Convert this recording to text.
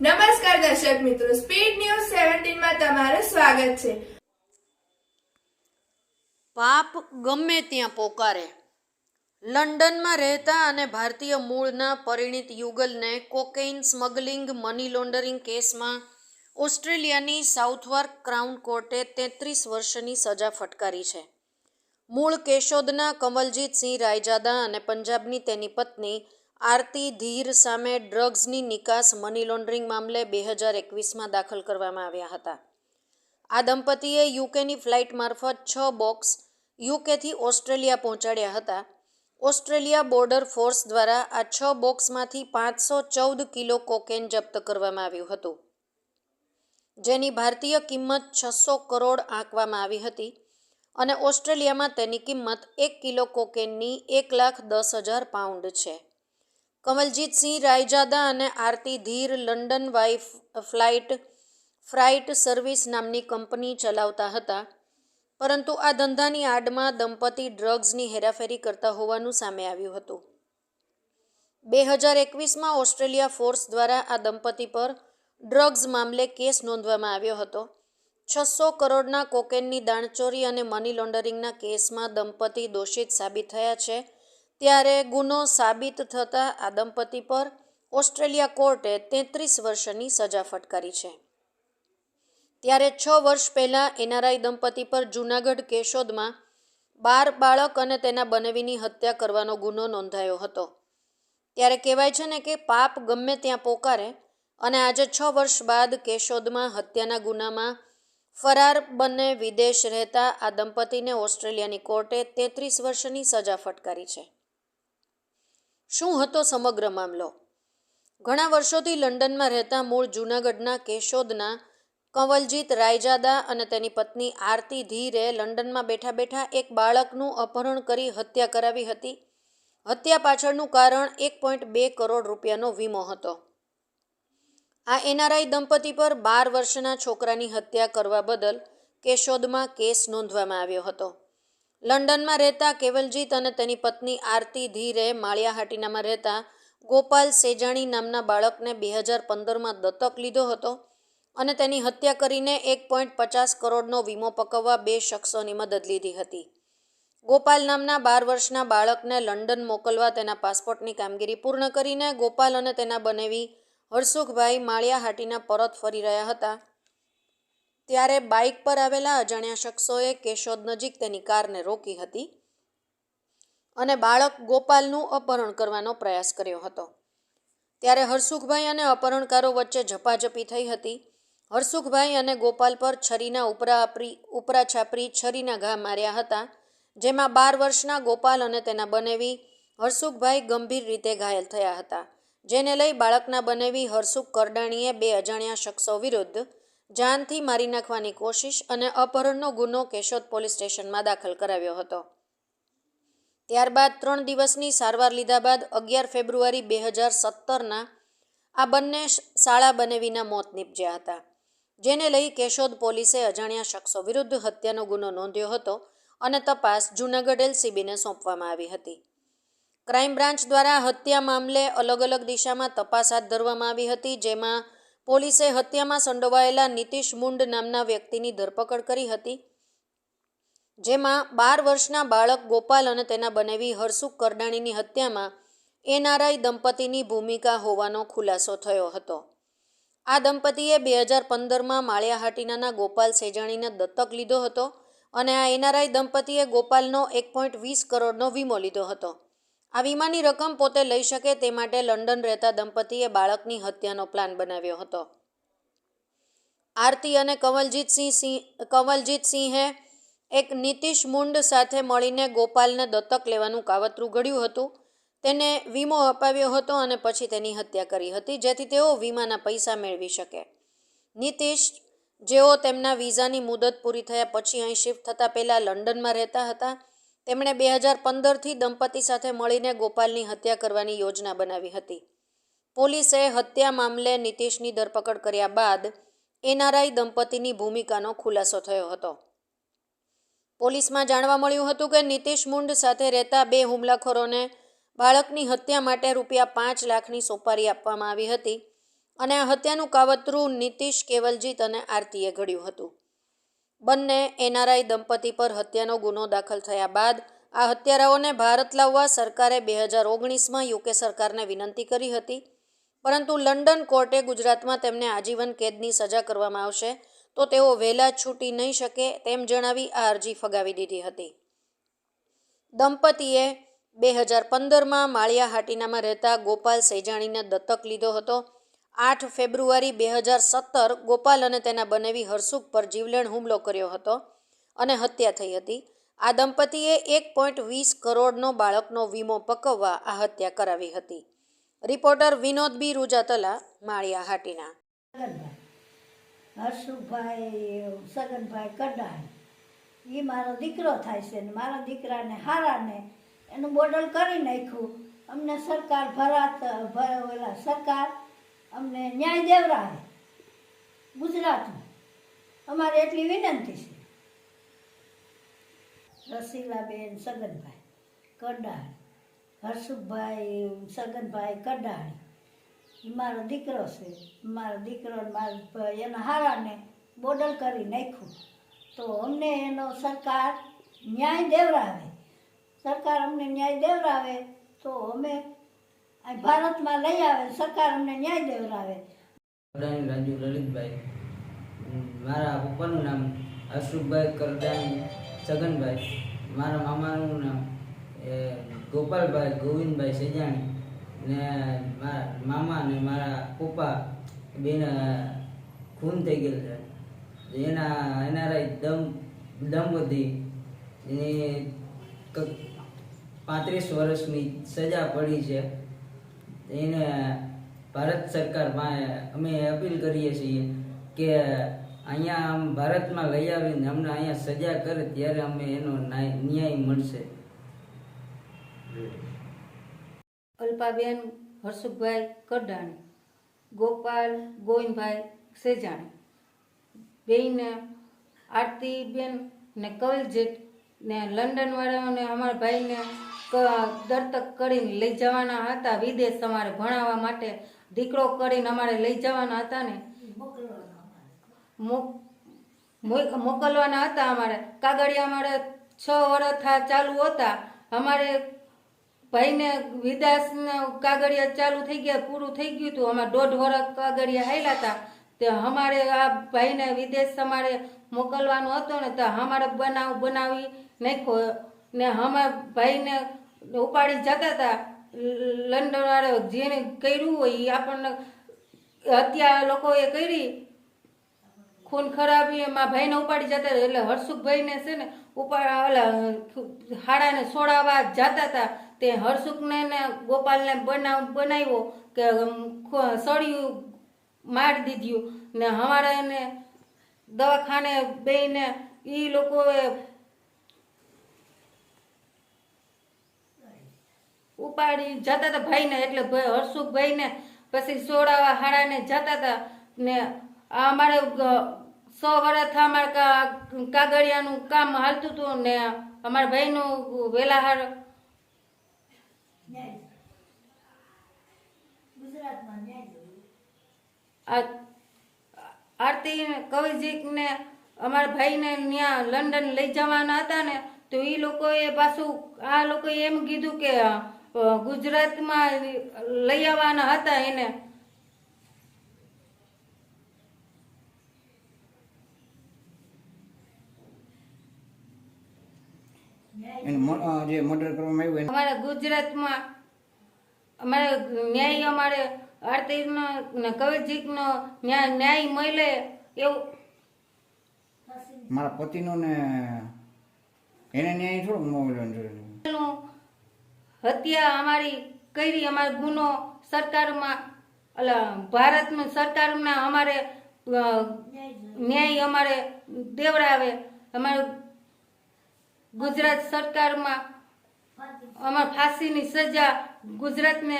નમસ્કાર દર્શક મિત્રો સ્પીડ ન્યૂઝ સેવન્ટીનમાં તમારું સ્વાગત છે. પાપ ગમે ત્યાં પોકારે. લંડનમાં રહેતા અને ભારતીય મૂળના પરિણિત યુગલને કોકેઇન સ્મગલિંગ, મની લોન્ડરિંગ કેસમાં ઓસ્ટ્રેલિયાની સાઉથવાર્ક ક્રાઉન કોર્ટે તેત્રીસ વર્ષની સજા ફટકારી છે. મૂળ કેશોદના કમલજીતસિંહ રાયજાદા અને પંજાબની તેની પત્ની આરતી ધીર સામે ડ્રગ્સની નિકાસ મની લોન્ડરિંગ મામલે બે હજાર એકવીસમાં દાખલ કરવામાં આવ્યા હતા. આ દંપતીએ યુકેની ફ્લાઇટ મારફત છ બોક્સ યુકેથી ઓસ્ટ્રેલિયા પહોંચાડ્યા હતા. ઓસ્ટ્રેલિયા બોર્ડર ફોર્સ દ્વારા આ છ બોક્સમાંથી પાંચસો ચૌદ કિલો કોકેન જપ્ત કરવામાં આવ્યું હતું. જેની ભારતીય કિંમત છસો કરોડ આંકવામાં આવી હતી અને ઓસ્ટ્રેલિયામાં તેની કિંમત એક કિલો કોકેનની એક લાખ દસ હજાર પાઉન્ડ છે. કમલજીતસિંહ રાયજાદા અને Aarti Dhir London wife flight, freight service નામની કંપની ચલાવતા હતા. પરંતુ આ ધંધાની આડમાં દંપતી ડ્રગ્સની હેરાફેરી કરતા હોવાનું સામે આવ્યું હતું. બે હજાર એકવીસમાં ઓસ્ટ્રેલિયા ફોર્સ દ્વારા આ દંપતી પર ડ્રગ્સ મામલે કેસ નોંધવામાં આવ્યો હતો. છસો કરોડના કોકેનની દાણચોરી અને મની લોન્ડરિંગના કેસમાં દંપતી દોષિત સાબિત થયા છે. ત્યારે ગુનો સાબિત થતાં આ દંપતી પર ઓસ્ટ્રેલિયા કોર્ટે તેત્રીસ વર્ષની સજા ફટકારી છે. ત્યારે છ વર્ષ પહેલાં એનઆરઆઈ દંપતી પર જૂનાગઢ કેશોદમાં બાર બાળક અને તેના બનેવીની હત્યા કરવાનો ગુનો નોંધાયો હતો. ત્યારે કહેવાય છે ને કે પાપ ગમે ત્યાં પોકારે અને આજે છ વર્ષ બાદ કેશોદમાં હત્યાના ગુનામાં ફરાર બંને વિદેશ રહેતા આ દંપતીને ઓસ્ટ્રેલિયાની કોર્ટે તેત્રીસ વર્ષની સજા ફટકારી છે. શું હતો સમગ્ર મામલો? ઘણા વર્ષોથી લંડનમાં રહેતા મૂળ જૂનાગઢના કેશોદના કંવલજીત રાયજાદા અને તેની પત્ની આરતી ધીરે લંડનમાં બેઠા બેઠા એક બાળકનું અપહરણ કરી હત્યા કરાવી હતી. હત્યા પાછળનું કારણ એક પોઈન્ટ બે કરોડ રૂપિયાનો વીમો હતો. આ એનઆરઆઈ દંપતી પર બાર વર્ષના છોકરાની હત્યા કરવા બદલ કેશોદમાં કેસ નોંધવામાં આવ્યો હતો. લંડનમાં રહેતા કેવલજીત અને તેની પત્ની આરતી ધીરે માળિયાહાટીનામાં રહેતા ગોપાલ સેજાણી નામના બાળકને બે હજાર પંદરમાં દત્તક લીધો હતો અને તેની હત્યા કરીને એક પોઈન્ટ પચાસ કરોડનો વીમો પકવવા બે શખ્સોની મદદ લીધી હતી. ગોપાલ નામના બાર વર્ષના બાળકને લંડન મોકલવા તેના પાસપોર્ટની કામગીરી પૂર્ણ કરીને ગોપાલ અને તેના બનેવી હરસુખભાઈ માળિયાહાટીના પરત ફરી રહ્યા હતા. ત્યારે બાઇક પર આવેલા અજાણ્યા શખ્સોએ કેશોદ નજીક તેની કારને રોકી હતી અને બાળક ગોપાલનું અપહરણ કરવાનો પ્રયાસ કર્યો હતો. ત્યારે હરસુખભાઈ અને અપહરણકારો વચ્ચે ઝપાઝપી થઈ હતી. હરસુખભાઈ અને ગોપાલ પર છરીના ઉપરા આપરી ઉપરા છાપરી છરીના ઘા માર્યા હતા, જેમાં બાર વર્ષના ગોપાલ અને તેના બનેવી હરસુખભાઈ ગંભીર રીતે ઘાયલ થયા હતા. જેને લઈ બાળકના બનેવી હરસુખ કરડાણીએ બે અજાણ્યા શખ્સો વિરુદ્ધ જાનથી મારી નાખવાની કોશિશ અને અપહરણનો ગુનો કેશોદ પોલીસ સ્ટેશનમાં દાખલ કરાવ્યો હતો. ત્યારબાદ ત્રણ દિવસની સારવાર લીધા બાદ અગિયાર ફેબ્રુઆરી બે હજાર સત્તરના આ બંને શાળા બનેવીના મોત નીપજ્યા હતા. જેને લઈ કેશોદ પોલીસે અજાણ્યા શખ્સો વિરુદ્ધ હત્યાનો ગુનો નોંધ્યો હતો અને તપાસ જૂનાગઢ એલસીબીને સોંપવામાં આવી હતી. ક્રાઇમ બ્રાન્ચ દ્વારા હત્યા મામલે અલગ અલગ દિશામાં તપાસ હાથ ધરવામાં આવી હતી, જેમાં પોલીસે હત્યામાં સંડોવાયેલા નીતિશ મુંડ નામના વ્યક્તિની ધરપકડ કરી હતી, જેમાં બાર વર્ષના બાળક ગોપાલ અને તેના બનેવી હરસુખ કરડાણીની હત્યામાં એનઆરઆઈ દંપતીની ભૂમિકા હોવાનો ખુલાસો થયો હતો. આ દંપતીએ બે હજાર પંદરમાં માળિયાહાટીનાના ગોપાલ સેજાણીને દત્તક લીધો હતો અને આ એનઆરઆઈ દંપતીએ ગોપાલનો એક પોઈન્ટ વીસ કરોડનો વીમો લીધો હતો. આ વીમાની રકમ પોતે લઈ શકે તે માટે લંડન રહેતા દંપતીએ બાળકની હત્યાનો પ્લાન બનાવ્યો હતો. આરતી અને કંવલજીતસિંહ સિંહ કંવલજીતસિંહે એક નીતિશ મુંડ સાથે મળીને ગોપાલને દત્તક લેવાનું કાવતરું ઘડ્યું હતું. તેને વીમો અપાવ્યો હતો અને પછી તેની હત્યા કરી હતી, જેથી તેઓ વીમાના પૈસા મેળવી શકે. નીતિશ, જેઓ તેમના વિઝાની મુદત પૂરી થયા પછી અહીં શિફ્ટ થતાં પહેલાં લંડનમાં રહેતા હતા તેમણે બે હજાર પંદરથી દંપતી સાથે મળીને ગોપાલની હત્યા કરવાની યોજના બનાવી હતી. પોલીસે હત્યા મામલે નીતિશની ધરપકડ કર્યા બાદ એનઆરઆઈ દંપતીની ભૂમિકાનો ખુલાસો થયો હતો. પોલીસમાં જાણવા મળ્યું હતું કે નીતિશ મુંડ સાથે રહેતા બે હુમલાખોરોને બાળકની હત્યા માટે રૂપિયા પાંચ લાખની સોપારી આપવામાં આવી હતી અને આ હત્યાનું કાવતરું નીતિશ કેવલજીત અને આરતીએ ઘડ્યું હતું. બંને એનઆરઆઈ દંપતી પર હત્યાનો ગુનો દાખલ થયા બાદ આ હત્યારાઓને ભારત લાવવા સરકારે બે હજાર ઓગણીસમાં યુકે સરકારને વિનંતી કરી હતી. પરંતુ લંડન કોર્ટે ગુજરાતમાં તેમને આજીવન કેદની સજા કરવામાં આવશે તો તેઓ વહેલા છૂટી નહીં શકે તેમ જણાવી આ અરજી ફગાવી દીધી હતી. દંપતીએ બે હજાર પંદરમાં માળિયા હાટીનામાં રહેતા ગોપાલ સેજાણીને દત્તક લીધો હતો. આઠ ફેબ્રુઆરી બે હજાર સત્તર ગોપાલ અને તેના બનેવી હરસુખ પર જીવલેણ હુમલો કર્યો હતો અને હત્યા થઈ હતી. આ દંપતીએ એક પોઈન્ટ વીસ કરોડનો બાળકનો વીમો પકવવા આ હત્યા કરાવી હતી. Reporter Vinod B. રૂજાતલા, Maliya Hatina. Harshubhai Saganbhai Kadan એ મારો દીકરો થાય છે ને મારા દીકરાને હારાને એનું બોર્ડર કરી નાખ્યું. અમને સરકાર ભરાત ઓલા સરકાર અમને ન્યાય દેવરાવે ગુજરાતમાં. અમારે એટલી વિનંતી છે. રસીલાબેન સગનભાઈ કડાળ હર્ષુભાઈ સગનભાઈ કડાણ. મારો દીકરો છે. મારો દીકરો મારા એના હારાને બોડલ કરી નાખ્યું. તો અમને એનો સરકાર ન્યાય દેવરાવે. સરકાર અમને ન્યાય દેવરાવે તો અમે ભારતમાં લઈ આવે, સરકાર અમને ન્યાય દેવરાવે કરડાણી રાજુ, લલિતભાઈ મારા પપ્પાનું નામ અશોકભાઈ કરડાણી છગનભાઈ, મારા મામાનું નામ ગોપાલભાઈ, ગોવિંદભાઈ સજાણી ને મારા મામા ને મારા પપ્પા બેન ખૂન થઈ ગયેલ છે. એના એનઆરઆઈ દમ, દંપતી એ પાંત્રીસ વર્ષની સજા પડી છે. એને ભારત સરકાર પાસે અમે અપીલ કરીએ છીએ કે અહીંયા આમ ભારતમાં લઈ આવીને અમને અહીંયા સજા કરે ત્યારે અમે એનો ન્યાય મળશે. અલ્પાબેન હર્ષુભાઈ કડાણી ગોપાલ ગોવિંદભાઈ સેજાણી બેન આરતીબેન ને કવલજીત ને લંડન વાળાઓને અમારા ભાઈને દત્તક કરીને લઈ જવાના હતા. વિદેશ અમારે ભણાવવા માટે દીકરો કરીને અમારે લઈ જવાના હતા ને. મોક- મોક- મોકલવાના હતા અમારે. કાગળિયા અમારે છ વર્ષ ચાલુ હતા. અમારે ભાઈને વિદાસને કાગળિયા ચાલુ થઈ ગયા, પૂરું થઈ ગયું હતું. અમારે દોઢ વર્ષ કાગળિયા હાલ્યા હતા. તે અમારે આ ભાઈને વિદેશ અમારે મોકલવાનો હતો ને, તો અમારે બનાવ, બનાવી નાખ્યો. ને અમારા ભાઈને ઉપાડી જતા હતા લંડનવાળો જેને કર્યું હોય એ આપણને હત્યા લોકોએ કરી. ખૂન ખરાબી, એમાં ભાઈને ઉપાડી જતા એટલે હર્ષુખભાઈને છે ને ઉપાડ, ઓલા, હાડાને છોડાવવા જતા હતા તે હર્ષુખને ને ગોપાલને બનાવ, બનાવ્યો કે સળિયું મારી દીધું. ને અમારા એને દવાખાને બેને એ લોકોએ ઉપાડી જતા હતા ભાઈને એટલે ભાઈ હર્ષુખભાઈને પછી સોડાવા હાડાને જતા હતા ને અમારે સો વર્ષ અમારે કા- કાગળિયાનું કામ હાલતું હતું ને અમારા ભાઈનું વેલાહાર આરતી કવિજીને અમારા ભાઈને ત્યાં લંડન લઈ જવાના હતા ને તો એ લોકોએ પાછું આ લોકોએ એમ કીધું કે ગુજરાતમાં લઈ આવવાના હતા એને. જે મર્ડર કરવામાં આવ્યું એનું ગુજરાતમાં અમારે ન્યાય અમારે આરતીનો ને કવિજીનો ન્યાય ન્યાય મળે એવું. મારા પતિનો ને એને ન્યાય જોઈએ નું હત્યા અમારી કરી, અમારો ગુનો સરકારમાં એટલે ભારતનું સરકારમાં અમારે ન્યાય અમારે દેવડાવે. અમારે ગુજરાત સરકારમાં અમારે ફાંસીની સજા ગુજરાતને